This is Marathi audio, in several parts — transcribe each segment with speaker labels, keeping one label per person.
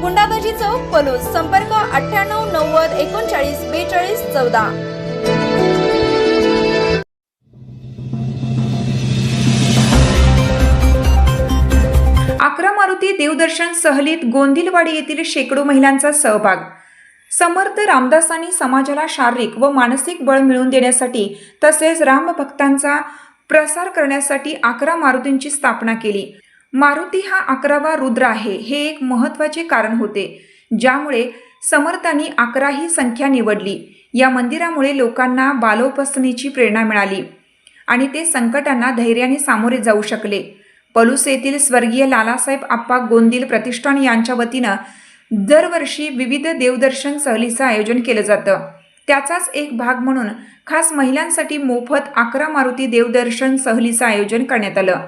Speaker 1: गुंडाबाजी चौक पलूस संपर्क अठ्ठ्याण्णव नव्वद एकोणचाळीस बेचाळीस चौदा.
Speaker 2: अकरा मारुती देवदर्शन सहलीत गोंदिलवाडी येथील शेकडो महिलांचा सहभाग. समर्थ रामदासांनी समाजाला शारीरिक व मानसिक बळ मिळवून देण्यासाठी तसेच रामभक्तांचा प्रसार करण्यासाठी अकरा मारुतींची स्थापना केली. मारुती हा अकरावा रुद्र आहे हे एक महत्त्वाचे कारण होते ज्यामुळे समर्थांनी अकरा ही संख्या निवडली. या मंदिरामुळे लोकांना बालोपासनेची प्रेरणा मिळाली आणि ते संकटांना धैर्याने सामोरे जाऊ शकले. पलूस येथील स्वर्गीय लालासाहेब आप्पा गोंदिल प्रतिष्ठान यांच्या वतीनं दरवर्षी विविध देवदर्शन सहलीचं आयोजन केलं जातं. त्याचाच एक भाग म्हणून खास महिलांसाठी मोफत अकरा मारुती देवदर्शन सहलीचं आयोजन करण्यात आलं.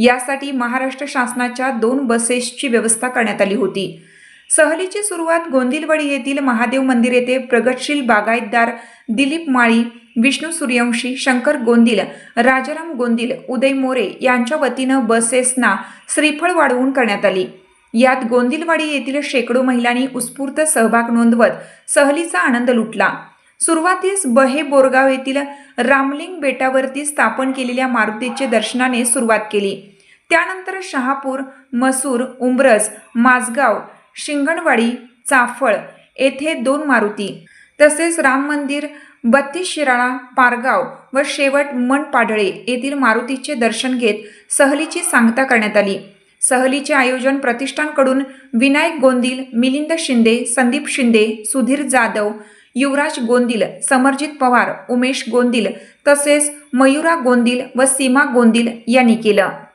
Speaker 2: यासाठी महाराष्ट्र शासनाच्या दोन बसेसची व्यवस्था करण्यात आली होती. सहलीची सुरुवात गोंदिलवाडी येथील महादेव मंदिर येथे प्रगतशील बागायतदार दिलीप माळी विष्णू सूर्यवंशी शंकर गोंदिल राजाराम गोंदिल उदय मोरे यांच्या वतीनं बसेसना श्रीफळ वाढवून करण्यात आली. यात गोंदिलवाडी येथील शेकडो महिलांनी उत्स्फूर्त सहभाग नोंदवत सहलीचा आनंद लुटला. सुरुवातीस बहे बोरगाव येथील रामलिंग बेटावरती स्थापन केलेल्या मारुतीचे दर्शनाने सुरुवात केली. त्यानंतर शहापूर मसूर उंब्रज माझगाव शिंगणवाडी चाफळ येथे दोन मारुती. तसेच राम मंदिर बत्तीस शिराळा पारगाव व शेवट मनपाडळे येथील मारुतीचे दर्शन घेत सहलीची सांगता करण्यात आली. सहलीचे आयोजन प्रतिष्ठानकडून विनायक गोंदिल मिलिंद शिंदे संदीप शिंदे सुधीर जाधव युवराज गोंदिल समरजित पवार उमेश गोंदिल तसेच मयुरा गोंदिल व सीमा गोंदिल यांनी केलं.